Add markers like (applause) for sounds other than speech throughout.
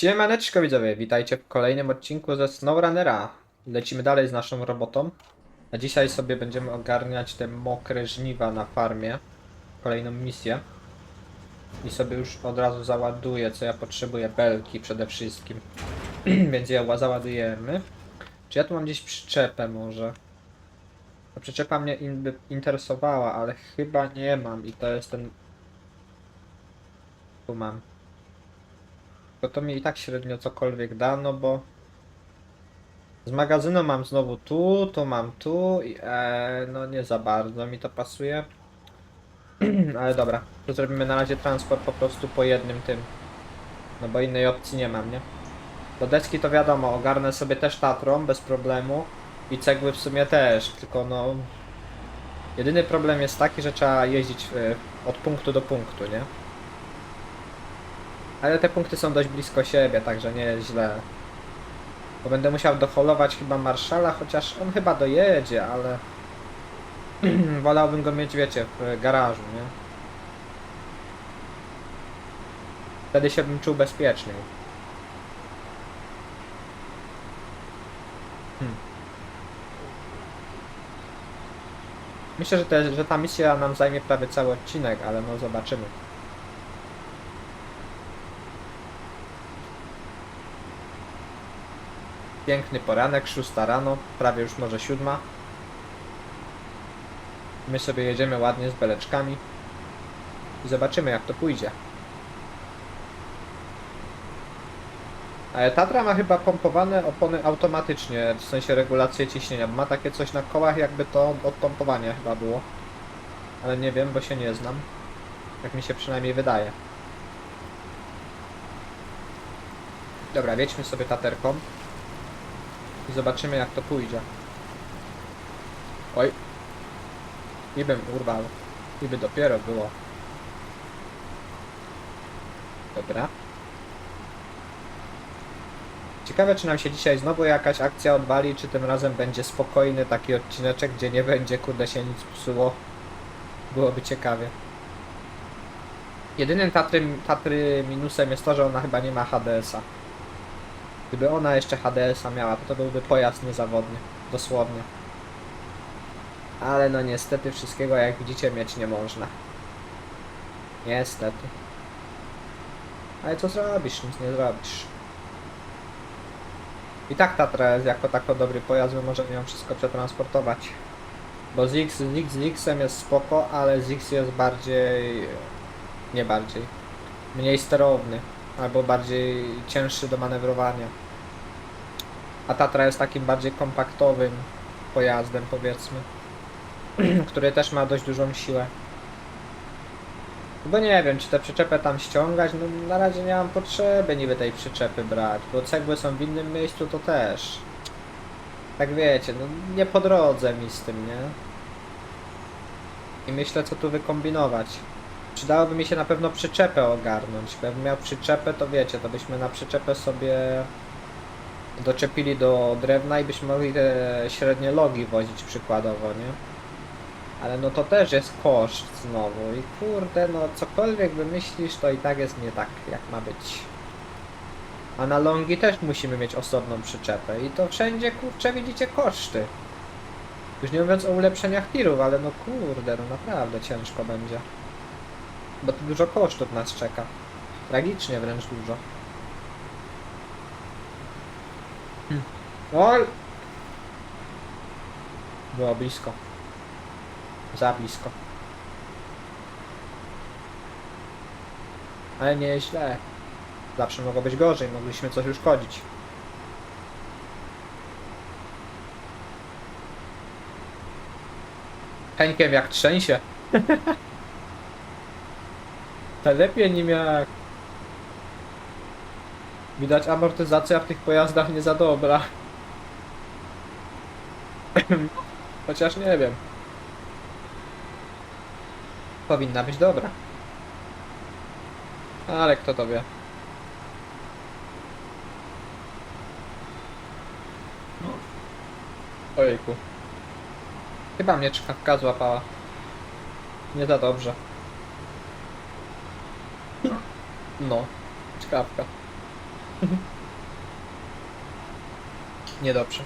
Siemaneczko widzowie, witajcie w kolejnym odcinku ze SnowRunnera. Lecimy dalej z naszą robotą. A dzisiaj sobie będziemy ogarniać te mokre żniwa na farmie. Kolejną misję. I sobie już od razu załaduję, co ja potrzebuję. Belki przede wszystkim. (clears throat) Więc je ła- załadujemy. Czy ja tu mam gdzieś przyczepę może? Ta przyczepa mnie in, interesowała, ale chyba nie mam. I to jest ten... Tu mam. Bo to mi i tak średnio cokolwiek da, no bo z magazynu mam znowu tu, tu mam tu i e, no nie za bardzo mi to pasuje. (clears throat) Ale dobra, to zrobimy na razie transport po prostu po jednym tym. No bo innej opcji nie mam, nie? Do deski to wiadomo, ogarnę sobie też Tatrą bez problemu i cegły w sumie też, tylko no... Jedyny problem jest taki, że trzeba jeździć e, od punktu do punktu, nie? Ale te punkty są dość blisko siebie, także nie źle. Bo będę musiał doholować chyba Marszala, chociaż on chyba dojedzie, ale... (clears throat) Wolałbym go mieć, wiecie, w garażu, nie? Wtedy się bym czuł bezpieczniej. Hmm. Myślę, że, te, że ta misja nam zajmie prawie cały odcinek, ale no zobaczymy. Piękny poranek, szósta rano, prawie już może siódma. My sobie jedziemy ładnie z beleczkami i zobaczymy jak to pójdzie. Tatra ma chyba pompowane opony automatycznie, w sensie regulację ciśnienia. Ma takie coś na kołach, jakby to od pompowania chyba było. Ale nie wiem, bo się nie znam. Jak mi się przynajmniej wydaje. Dobra, wiedźmy sobie taterką. I zobaczymy jak to pójdzie. Oj. I bym urwał. I by dopiero było. Dobra. Ciekawe czy nam się dzisiaj znowu jakaś akcja odwali, czy tym razem będzie spokojny taki odcineczek, gdzie nie będzie kurde się nic psuło. Byłoby ciekawie. Jedynym Tatry, Tatry minusem jest to, że ona chyba nie ma HDS-a. Gdyby ona jeszcze HDS-a miała, to to byłby pojazd niezawodny. Dosłownie. Ale no niestety wszystkiego jak widzicie mieć nie można. Niestety. Ale co zrobisz? Nic nie zrobisz. I tak Tatra jest jako tako dobry pojazd, my możemy ją wszystko przetransportować. Bo Zix, Zix z X-em jest spoko, ale Zix jest bardziej... Nie bardziej. Mniej sterowny. Albo bardziej cięższy do manewrowania. A Tatra jest takim bardziej kompaktowym pojazdem, powiedzmy. (clears throat) który też ma dość dużą siłę. Bo nie wiem, czy tę przyczepę tam ściągać, no na razie nie mam potrzeby niby tej przyczepy brać, bo cegły są w innym miejscu, to też. Tak wiecie, no nie po drodze mi z tym, nie? I myślę, co tu wykombinować. Przydałoby mi się na pewno przyczepę ogarnąć. Gdybym miał przyczepę, to wiecie, to byśmy na przyczepę sobie doczepili do drewna i byśmy mogli te średnie logi wozić przykładowo, nie? Ale no to też jest koszt znowu i kurde, no cokolwiek wymyślisz, to i tak jest nie tak, jak ma być. A na longi też musimy mieć osobną przyczepę i to wszędzie, kurcze, widzicie koszty. Już nie mówiąc o ulepszeniach tirów, ale no kurde, no naprawdę ciężko będzie. Bo tu dużo kosztów nas czeka. Tragicznie wręcz dużo. Hmm. Oj! Było blisko. Za blisko. Ale nie źle. Zawsze mogło być gorzej, mogliśmy coś uszkodzić. Henkiem jak trzęsie. (laughs) Telepie nim jak... Widać amortyzacja w tych pojazdach nie za dobra. (laughs) Chociaż nie wiem. Powinna być dobra. Ale kto to wie. Ojejku. Chyba mnie czkawka złapała. Nie za dobrze. No, czkawka. (laughs) Niedobrze.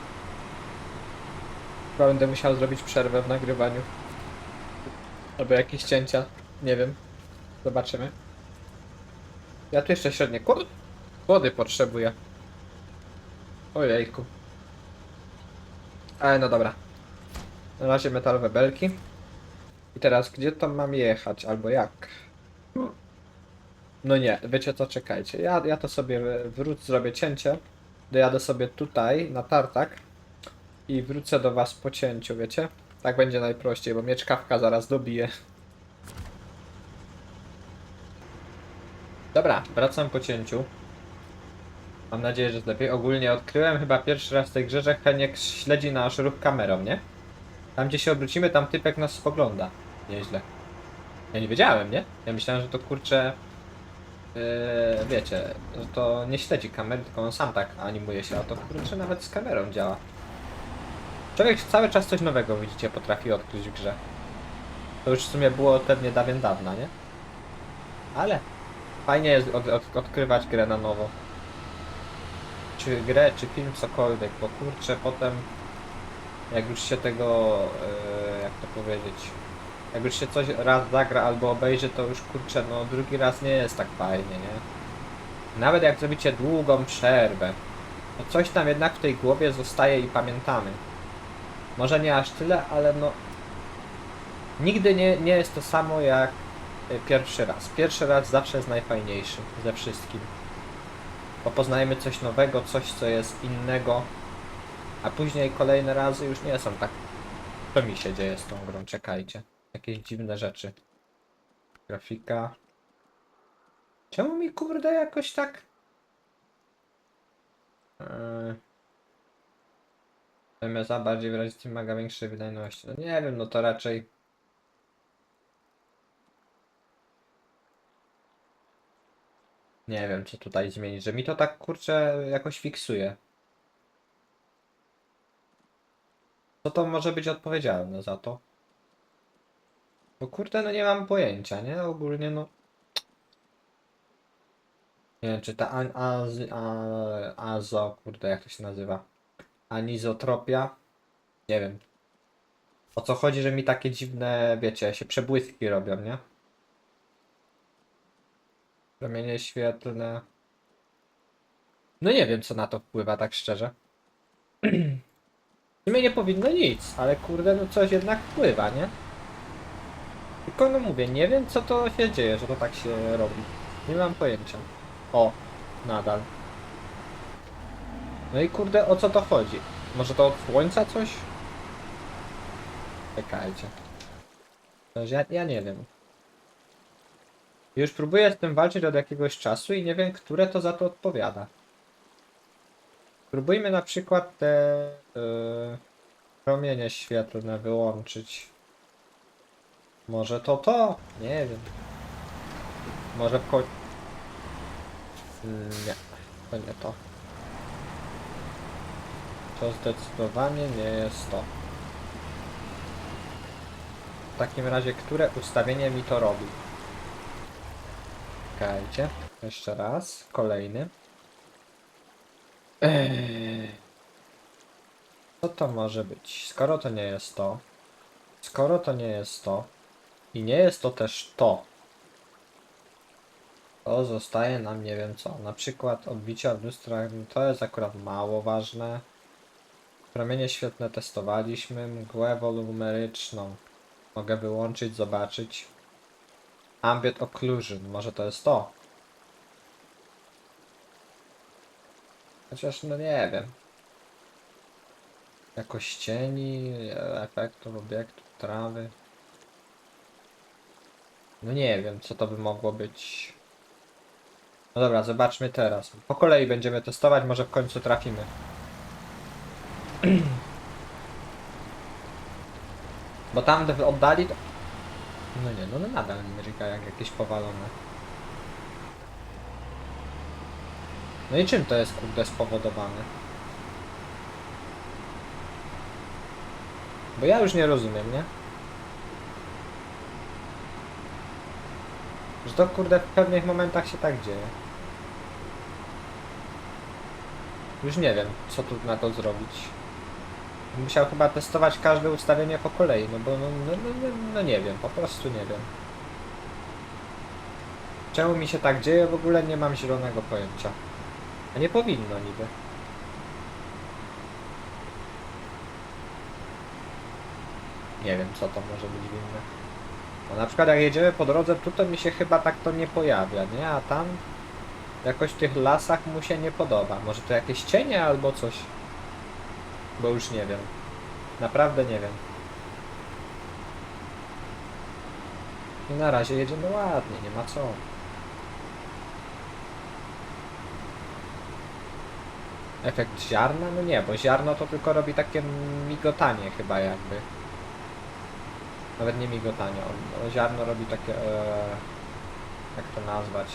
Chyba będę musiał zrobić przerwę w nagrywaniu. Albo jakieś cięcia. Nie wiem. Zobaczymy. Ja tu jeszcze średnie kłody, kłody potrzebuję. Ojejku. Ale no dobra. Na razie metalowe belki. I teraz gdzie to mam jechać? Albo jak? No nie, wiecie co, czekajcie. Ja, ja to sobie wrócę, zrobię cięcie. Dojadę sobie tutaj na tartak i wrócę do was po cięciu, wiecie? Tak będzie najprościej, bo mnie czkawka zaraz dobije. Dobra, wracam po cięciu. Mam nadzieję, że jest lepiej. Ogólnie odkryłem chyba pierwszy raz w tej grze, że Heniek śledzi nasz ruch kamerą, nie? Tam gdzie się obrócimy, tam typek nas spogląda. Nieźle. Ja nie wiedziałem, nie? Ja myślałem, że to kurczę... Yy, wiecie, to nie śledzi kamery, tylko on sam tak animuje się, a to kurczę nawet z kamerą działa. Człowiek cały czas coś nowego, widzicie, potrafi odkryć w grze. To już w sumie było pewnie dawien dawna, nie? Ale fajnie jest od, od, odkrywać grę na nowo. Czy grę, czy film, cokolwiek, bo kurczę potem jak już się tego, e, jak to powiedzieć, jak już się coś raz zagra albo obejrzy, to już kurczę, no drugi raz nie jest tak fajnie, nie? Nawet jak zrobicie długą przerwę, to coś tam jednak w tej głowie zostaje i pamiętamy. Może nie aż tyle, ale no nigdy nie, nie jest to samo jak e, pierwszy raz. Pierwszy raz zawsze jest najfajniejszy ze wszystkim. Bo poznajemy coś nowego, coś co jest innego, a później kolejne razy już nie są tak. Co mi się dzieje z tą grą? Czekajcie. Jakieś dziwne rzeczy. Grafika. Czemu mi kurde jakoś tak. Yy... MSA bardziej wyrazić wymaga większej wydajności. No nie wiem, no to raczej. Nie wiem, co tutaj zmienić, że mi to tak kurczę jakoś fiksuje. Co to może być odpowiedzialne za to? Bo kurde, no nie mam pojęcia, nie? Ogólnie no... Nie wiem, czy ta an, az, a, azo, kurde, jak to się nazywa? Anizotropia? Nie wiem. O co chodzi, że mi takie dziwne, wiecie, się przebłyski robią, nie? Promienie świetlne. No nie wiem, co na to wpływa, tak szczerze. (clears throat) W sumie nie powinno nic, ale kurde, no coś jednak wpływa, nie? Tylko no mówię, nie wiem co to się dzieje, że to tak się robi. Nie mam pojęcia. O, nadal. No i kurde, o co to chodzi? Może to od słońca coś? Czekajcie. Ja, ja nie wiem. Już próbuję z tym walczyć od jakiegoś czasu i nie wiem, które to za to odpowiada. Spróbujmy na przykład te yy, promienie świetlne wyłączyć. Może to to? Nie wiem. Może w końcu... Nie, to nie to. To zdecydowanie nie jest to. W takim razie, które ustawienie mi to robi? Czekajcie. Jeszcze raz. Kolejny. Eee. Co to może być? Skoro to nie jest to, skoro to nie jest to i nie jest to też to, to zostaje nam nie wiem co. Na przykład odbicia w lustrach, to jest akurat mało ważne. Promienie świetne testowaliśmy, mgłę wolumeryczną. Mogę wyłączyć, zobaczyć. Ambient occlusion, może to jest to. Chociaż no nie wiem. Jakość cieni, efektów, obiektów, trawy. No nie wiem, co to by mogło być. No dobra, zobaczmy teraz. Po kolei będziemy testować, może w końcu trafimy. (clears throat) Bo tam w oddali to... No nie, no, no nadal Amerika jak jakieś powalone. No i czym to jest kurde spowodowane? Bo ja już nie rozumiem, nie? Że to kurde w pewnych momentach się tak dzieje. Już nie wiem, co tu na to zrobić. Musiał chyba testować każde ustawienie po kolei, no bo no, no, no, no, no nie wiem, po prostu nie wiem. Czemu mi się tak dzieje, w ogóle nie mam zielonego pojęcia. A nie powinno niby. Nie wiem, co to może być winne. No na przykład jak jedziemy po drodze, tu to mi się chyba tak to nie pojawia, nie? A tam jakoś w tych lasach mu się nie podoba. Może to jakieś cienie albo coś? Bo już nie wiem. Naprawdę nie wiem. I na razie jedziemy ładnie, nie ma co. Efekt ziarna? No nie, bo ziarno to tylko robi takie migotanie chyba jakby. Nawet nie migotanie, on, ziarno robi takie... E, jak to nazwać?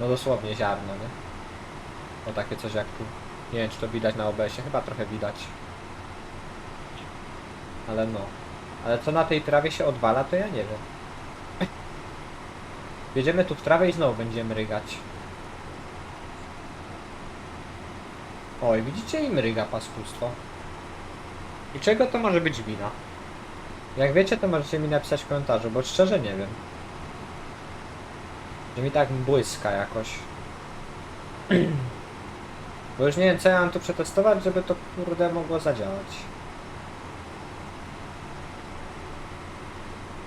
No dosłownie ziarno, nie? O takie coś jak tu. Nie wiem czy to widać na OBS-ie, chyba trochę widać. Ale no. Ale co na tej trawie się odwala, to ja nie wiem. (laughs) Jedziemy tu w trawę i znowu będziemy rygać. Oj, widzicie im ryga paskustwo. I czego to może być wina? Jak wiecie, to możecie mi napisać w komentarzu, bo szczerze nie wiem. Że mi tak błyska jakoś. (clears throat) Bo już nie wiem co ja mam tu przetestować, żeby to kurde mogło zadziałać.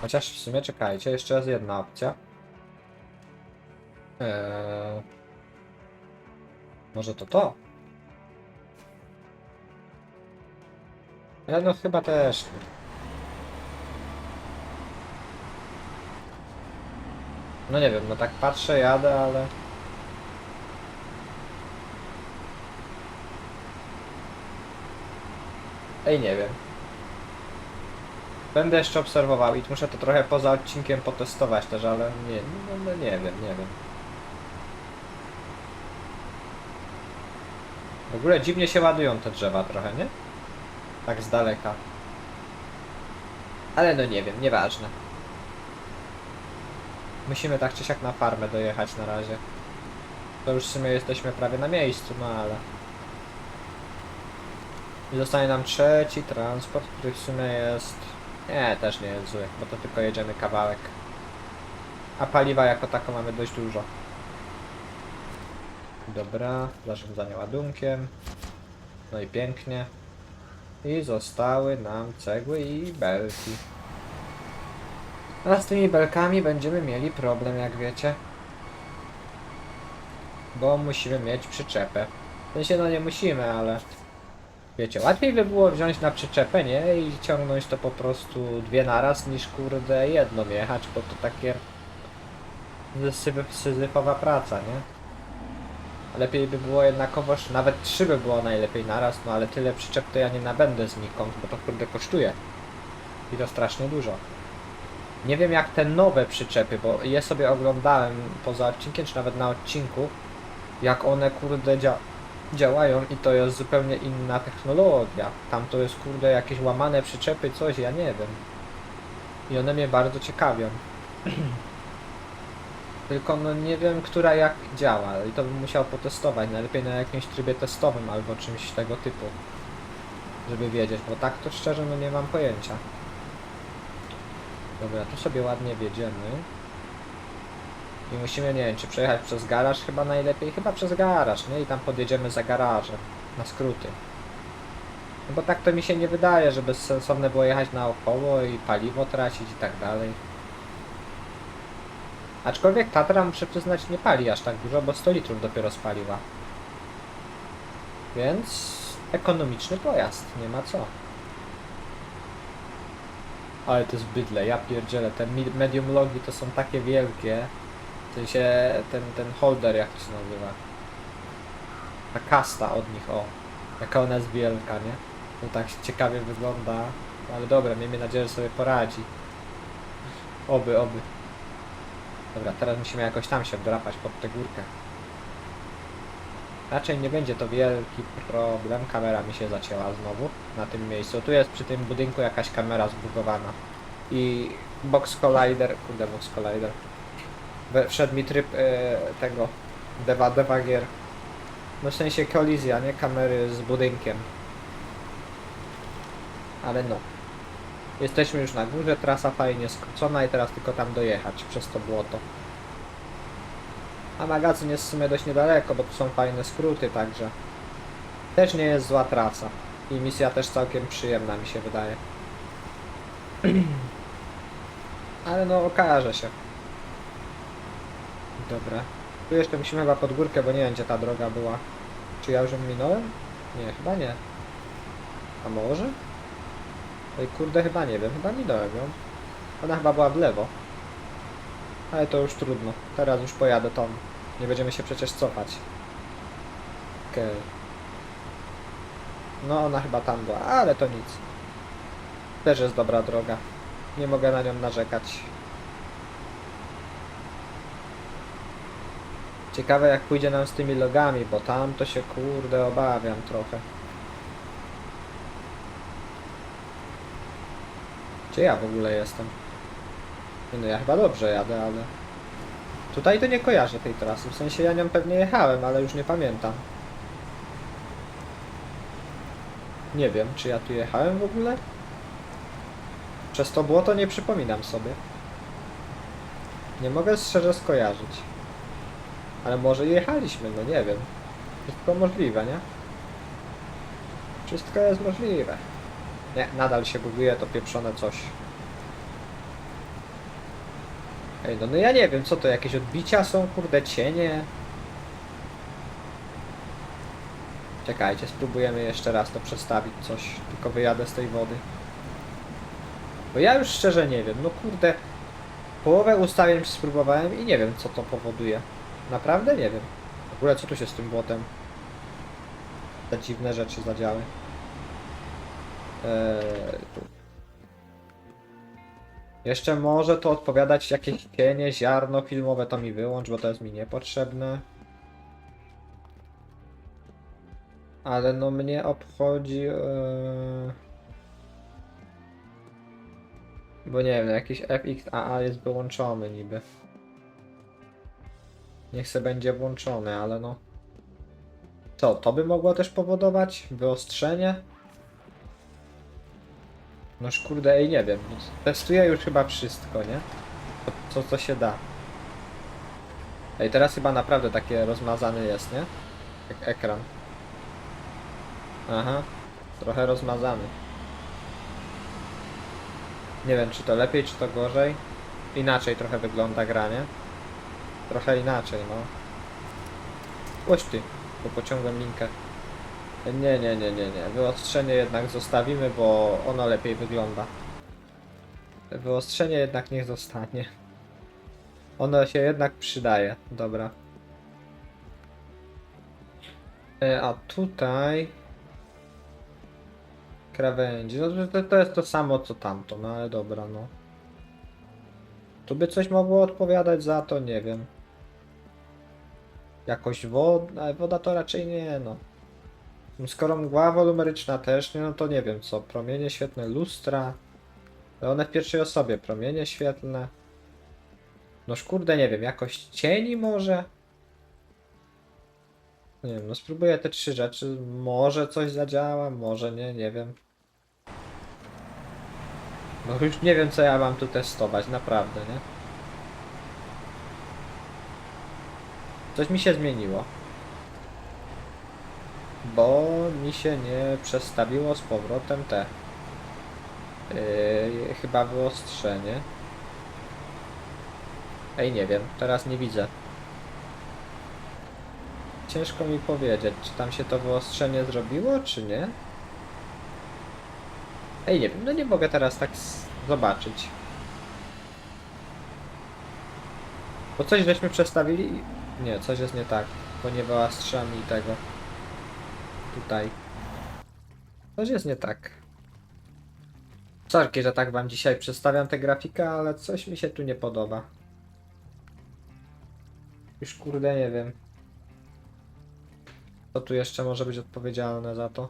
Chociaż w sumie czekajcie, jeszcze jest jedna opcja. Eee... Może to to? No chyba też. No nie wiem, no tak patrzę, jadę, ale... Ej, nie wiem. Będę jeszcze obserwował i muszę to trochę poza odcinkiem potestować też, ale nie, no, no nie wiem, nie wiem. W ogóle dziwnie się ładują te drzewa trochę, nie? Tak z daleka. Ale no nie wiem, nieważne. Musimy tak czy siak na farmę dojechać na razie. To już w sumie jesteśmy prawie na miejscu, no ale... I zostanie nam trzeci transport, który w sumie jest... Nie, też nie jest zły, bo to tylko jedziemy kawałek. A paliwa jako tako mamy dość dużo. Dobra, zarządzanie ładunkiem. No i pięknie. I zostały nam cegły i belki. A z tymi belkami będziemy mieli problem, jak wiecie. Bo musimy mieć przyczepę. W sensie, no nie musimy, ale... Wiecie, łatwiej by było wziąć na przyczepę, nie? I ciągnąć to po prostu dwie naraz, niż kurde jedną jechać, bo to takie... syzy- Syzyfowa praca, nie? Lepiej by było jednakowoż, nawet trzy by było najlepiej naraz, no ale tyle przyczep to ja nie nabędę znikąd, bo to kurde kosztuje. I to strasznie dużo. Nie wiem jak te nowe przyczepy, bo je sobie oglądałem poza odcinkiem, czy nawet na odcinku, jak one kurde dzia działają i to jest zupełnie inna technologia. Tam to jest kurde jakieś łamane przyczepy, coś, ja nie wiem. I one mnie bardzo ciekawią. (clears throat) Tylko no nie wiem, która jak działa i to bym musiał potestować, najlepiej na jakimś trybie testowym albo czymś tego typu. Żeby wiedzieć, bo tak to szczerze no nie mam pojęcia. Dobra, tu sobie ładnie wjedziemy. I musimy, nie wiem, czy przejechać przez garaż chyba najlepiej? Chyba przez garaż, nie? I tam podjedziemy za garażem, na skróty. No bo tak to mi się nie wydaje, żeby sensowne było jechać naokoło i paliwo tracić i tak dalej. Aczkolwiek Tatra, muszę przyznać, nie pali aż tak dużo, bo 100 litrów dopiero spaliła. Więc ekonomiczny pojazd, nie ma co. Ale to jest bydle, ja pierdzielę, te medium logi to są takie wielkie. W sensie ten, ten holder, jak to się nazywa. Ta kasta od nich, o. Jaka ona jest wielka, nie? To tak ciekawie wygląda. Ale dobra, miejmy nadzieję, że sobie poradzi. Oby, oby. Dobra, teraz musimy jakoś tam się wdrapać pod tę górkę. Raczej nie będzie to wielki problem. Kamera mi się zacięła znowu na tym miejscu. Tu jest przy tym budynku jakaś kamera zbugowana. I box collider, kurde box collider. We- Wszedł mi tryb e, tego Deva Deva Gier. No w sensie kolizja, nie kamery z budynkiem. Ale no. Jesteśmy już na górze, trasa fajnie skrócona i teraz tylko tam dojechać przez to błoto. A magazyn jest w sumie dość niedaleko, bo tu są fajne skróty, także też nie jest zła trasa. I misja też całkiem przyjemna mi się wydaje. (clears throat) Ale no okaże się. Dobra. Tu jeszcze musimy chyba pod górkę, bo nie wiem gdzie ta droga była. Czy ja już ją minąłem? Nie, chyba nie. A może? Ej kurde, chyba nie wiem, chyba minąłem ją. Ona chyba była w lewo. Ale to już trudno. Teraz już pojadę tą. Nie będziemy się przecież cofać. Okej. No ona chyba tam była, ale to nic. Też jest dobra droga. Nie mogę na nią narzekać. Ciekawe jak pójdzie nam z tymi logami, bo tam to się kurde obawiam trochę. Gdzie ja w ogóle jestem? Nie No ja chyba dobrze jadę, ale... Tutaj to nie kojarzę tej trasy, w sensie ja nią pewnie jechałem, ale już nie pamiętam. Nie wiem, czy ja tu jechałem w ogóle? Przez to błoto nie przypominam sobie. Nie mogę szczerze skojarzyć. Ale może jechaliśmy, no nie wiem. Wszystko możliwe, nie? Wszystko jest możliwe. Nie, nadal się buguje to pieprzone coś. Ej, no, no ja nie wiem, co to, jakieś odbicia są, kurde, cienie? Czekajcie, spróbujemy jeszcze raz to przestawić coś, tylko wyjadę z tej wody. Bo ja już szczerze nie wiem, no kurde, połowę ustawień spróbowałem i nie wiem, co to powoduje. Naprawdę nie wiem. W ogóle co tu się z tym błotem? Te dziwne rzeczy zadziały. Eee, tu. Jeszcze może to odpowiadać jakieś cienie, ziarno filmowe, to mi wyłącz, bo to jest mi niepotrzebne. Ale no mnie obchodzi... Eee... Bo nie wiem, jakiś FXAA jest wyłączony niby. Niech se będzie włączony, ale no... Co, to by mogło też powodować wyostrzenie? Noż kurde, ej, nie wiem. Testuję już chyba wszystko, nie? To, co, się da. Ej, teraz chyba naprawdę takie rozmazany jest, nie? Jak ekran. Aha, trochę rozmazany. Nie wiem, czy to lepiej, czy to gorzej. Inaczej trochę wygląda granie. Trochę inaczej, no. Chodź ty, bo pociągłem linkę. Nie, nie, nie, nie, nie. Wyostrzenie jednak zostawimy, bo ono lepiej wygląda. Wyostrzenie jednak niech zostanie. Ono się jednak przydaje. Dobra. E, a tutaj... Krawędzi. No to, to jest to samo co tamto, no ale dobra, no. Tu by coś mogło odpowiadać za to, nie wiem. Jakoś woda, woda to raczej nie, no. Skoro mgła wolumeryczna też, nie, no to nie wiem co. Promienie świetlne, lustra. Ale one w pierwszej osobie, promienie świetlne. Noż kurde, nie wiem, jakoś cieni może? Nie wiem, no spróbuję te trzy rzeczy. Może coś zadziała, może nie, nie wiem. No już nie wiem co ja mam tu testować, naprawdę, nie? Coś mi się zmieniło. Bo mi się nie przestawiło z powrotem te. Yy, chyba wyostrzenie. Ej, nie wiem, teraz nie widzę. Ciężko mi powiedzieć, czy tam się to wyostrzenie zrobiło, czy nie. Ej, nie wiem, no nie mogę teraz tak zobaczyć. Bo coś żeśmy przestawili. Nie, coś jest nie tak, bo nie wyostrzam i tego. Tutaj. Coś jest nie tak. Sorki, że tak wam dzisiaj przedstawiam tę grafikę, ale coś mi się tu nie podoba. Już kurde nie wiem. Co tu jeszcze może być odpowiedzialne za to?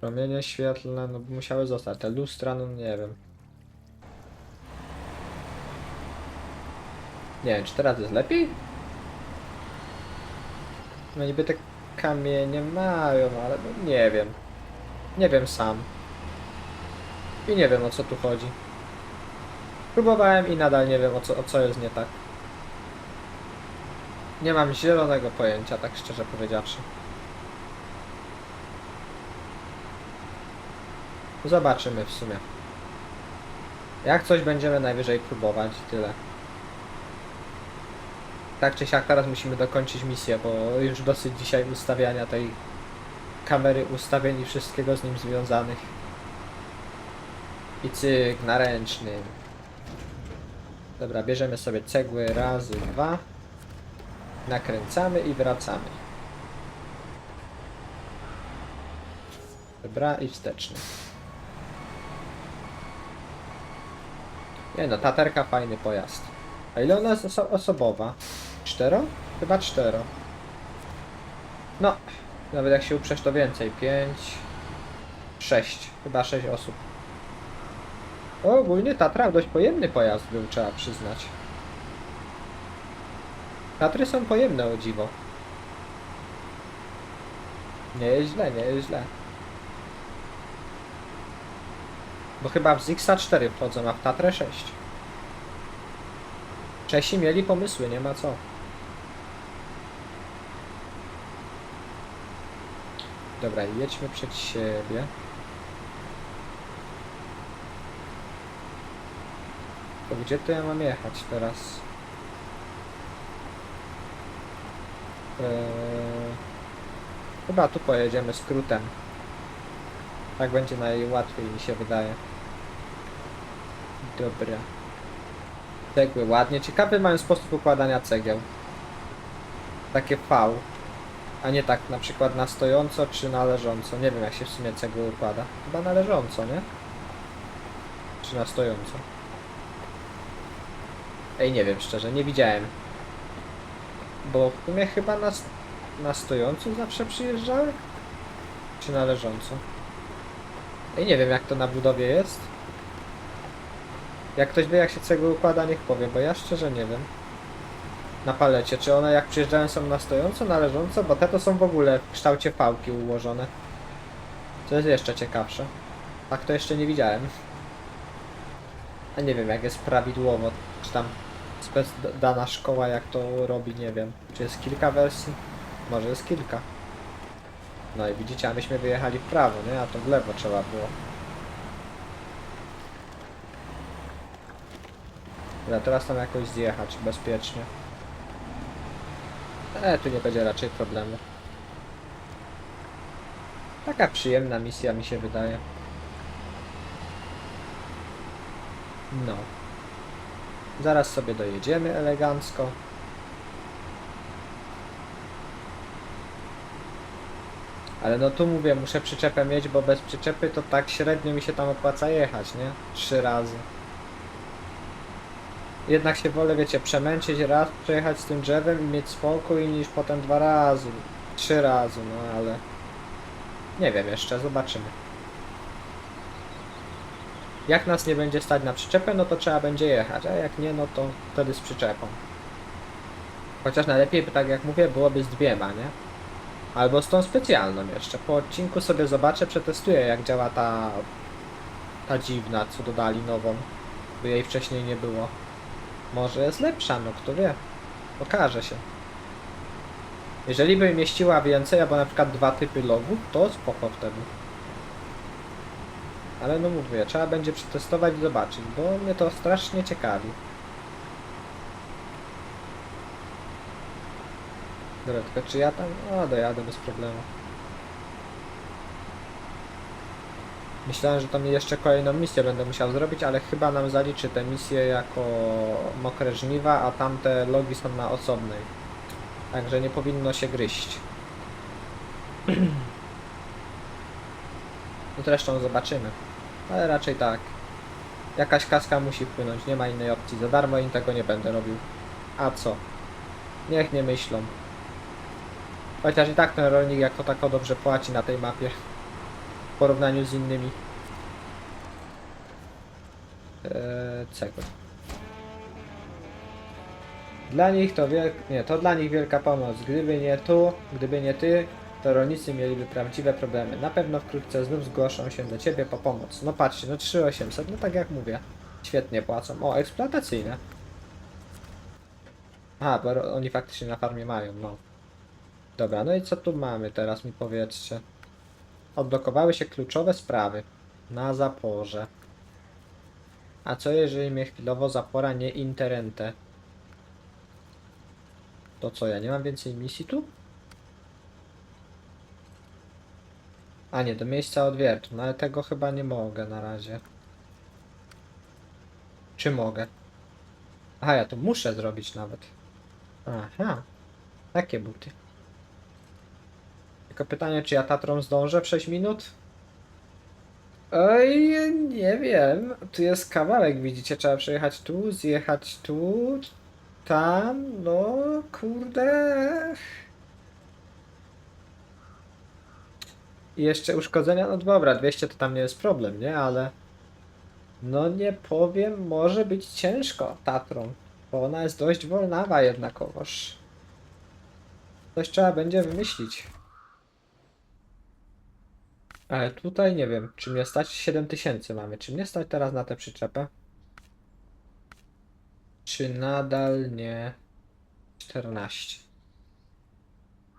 Promienie świetlne, no musiały zostać. Te lustra, no nie wiem. Nie wiem, czy teraz jest lepiej? No niby te kamienie mają, ale no nie wiem. Nie wiem sam. I nie wiem o co tu chodzi. Próbowałem i nadal nie wiem o co, o co jest nie tak. Nie mam zielonego pojęcia, tak szczerze powiedziawszy. Zobaczymy w sumie. Jak coś będziemy najwyżej próbować tyle. Tak czy siak teraz musimy dokończyć misję, bo już dosyć dzisiaj ustawiania tej kamery, ustawień i wszystkiego z nim związanych. I cyk na ręcznym. Dobra, bierzemy sobie cegły razy dwa. Nakręcamy i wracamy. Dobra, i wsteczny. Nie no, taterka fajny pojazd. A ile ona jest oso osobowa? Cztero? Chyba cztero. No, nawet jak się uprzesz to więcej. Pięć... Sześć. Chyba sześć osób. O, ogólnie Tatra dość pojemny pojazd był, trzeba przyznać. Tatry są pojemne o dziwo. Nie jest źle, nie jest źle. Bo chyba w Zixa 4 wchodzą, a w Tatrę 6. Czesi mieli pomysły, nie ma co. Dobra, jedźmy przed siebie. To gdzie to ja mam jechać teraz? Eee, chyba tu pojedziemy skrótem. Tak będzie najłatwiej mi się wydaje. Dobra. Cegły ładnie. Ciekawy mają sposób układania cegieł. Takie V. A nie tak na przykład na stojąco czy na leżąco. Nie wiem jak się w sumie cegły układa. Chyba na leżąco, nie? Czy na stojąco. Ej, nie wiem szczerze, nie widziałem. Bo w sumie chyba na, na stojąco zawsze przyjeżdżały? Czy na leżąco? Ej, nie wiem jak to na budowie jest. Jak ktoś wie jak się cegły układa, niech powie, bo ja szczerze nie wiem. Na palecie, czy one jak przyjeżdżają są na stojąco, na leżąco, bo te to są w ogóle w kształcie pałki ułożone. Co jest jeszcze ciekawsze. Tak to jeszcze nie widziałem. A nie wiem jak jest prawidłowo, czy tam spec dana szkoła jak to robi, nie wiem. Czy jest kilka wersji? Może jest kilka. No i widzicie, a myśmy wyjechali w prawo, nie? A to w lewo trzeba było. Dobra, teraz tam jakoś zjechać bezpiecznie. E, tu nie będzie raczej problemu. Taka przyjemna misja mi się wydaje. No. Zaraz sobie dojedziemy elegancko. Ale no tu mówię, muszę przyczepę mieć, bo bez przyczepy to tak średnio mi się tam opłaca jechać, nie? Trzy razy. Jednak się wolę, wiecie, przemęczyć raz, przejechać z tym drzewem i mieć spokój, niż potem dwa razy, trzy razy, no ale... Nie wiem jeszcze, zobaczymy. Jak nas nie będzie stać na przyczepę, no to trzeba będzie jechać, a jak nie, no to wtedy z przyczepą. Chociaż najlepiej, tak jak mówię, byłoby z dwiema, nie? Albo z tą specjalną jeszcze. Po odcinku sobie zobaczę, przetestuję jak działa ta... Ta dziwna, co dodali nową. By jej wcześniej nie było. Może jest lepsza, no kto wie. Okaże się. Jeżeli by mieściła więcej, albo na przykład dwa typy logów, to spoko wtedy. Ale no mówię, trzeba będzie przetestować i zobaczyć, bo mnie to strasznie ciekawi. Dobra, tylko czy ja tam... O, dojadę bez problemu. Myślałem, że to mi jeszcze kolejną misję będę musiał zrobić, ale chyba nam zaliczy tę misję jako mokre żniwa, a tamte logi są na osobnej. Także nie powinno się gryźć. (clears throat) No zresztą zobaczymy. Ale raczej tak. Jakaś kaska musi wpłynąć, nie ma innej opcji. Za darmo im tego nie będę robił. A co? Niech nie myślą. Chociaż i tak ten rolnik jako tako dobrze płaci na tej mapie. Porównaniu z innymi. Eee, cegły. Dla nich to nie, to dla nich wielka pomoc. Gdyby nie tu, gdyby nie ty, to rolnicy mieliby prawdziwe problemy. Na pewno wkrótce znów zgłoszą się do ciebie po pomoc. No patrzcie, no 3800, no tak jak mówię. Świetnie płacą. O, eksploatacyjne. A, bo oni faktycznie na farmie mają, no. Dobra, no i co tu mamy teraz, mi powiedzcie. Odblokowały się kluczowe sprawy. Na zaporze. A co jeżeli mnie chwilowo zapora nie interente? To co, ja nie mam więcej misji tu? A nie, do miejsca odwiertu, no ale tego chyba nie mogę na razie. Czy mogę? Aha, ja to muszę zrobić nawet. Aha, takie buty. Tylko pytanie, czy ja Tatrą zdążę w 6 minut? Oj, nie wiem. Tu jest kawałek, widzicie, trzeba przejechać tu, zjechać tu, tam, no kurde. I jeszcze uszkodzenia, no dobra, 200 to tam nie jest problem, nie? Ale no nie powiem, może być ciężko Tatrą, bo ona jest dość wolnawa jednakowoż. Coś trzeba będzie wymyślić. Ale tutaj nie wiem, czy mnie stać 7000 mamy. Czy mnie stać teraz na tę przyczepę? Czy nadal nie 14?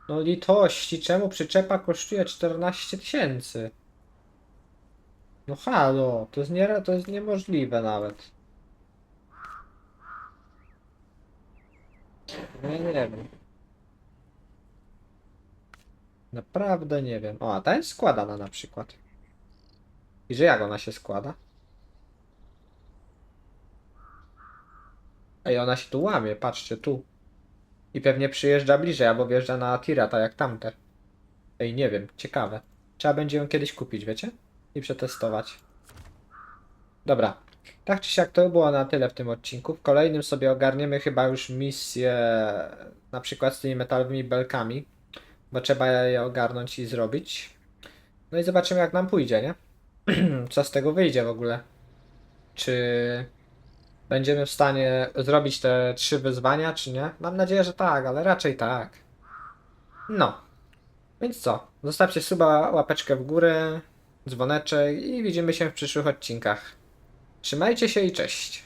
No litości, czemu przyczepa kosztuje 14 tysięcy? No halo, to jest, nie, to jest niemożliwe nawet. No nie wiem. Naprawdę nie wiem. O, a ta jest składana na przykład. I że jak ona się składa? Ej, ona się tu łamie, patrzcie, tu. I pewnie przyjeżdża bliżej, albo wjeżdża na tira, tak jak tamte. Ej, nie wiem, ciekawe. Trzeba będzie ją kiedyś kupić, wiecie? I przetestować. Dobra. Tak czy siak to było na tyle w tym odcinku. W kolejnym sobie ogarniemy chyba już misję na przykład z tymi metalowymi belkami bo trzeba je ogarnąć i zrobić. No i zobaczymy jak nam pójdzie, nie? (clears throat) Co z tego wyjdzie w ogóle. Czy będziemy w stanie zrobić te trzy wyzwania, czy nie? Mam nadzieję, że tak, ale raczej tak. No. Więc co? Zostawcie suba, łapeczkę w górę, dzwoneczek i widzimy się w przyszłych odcinkach. Trzymajcie się i cześć.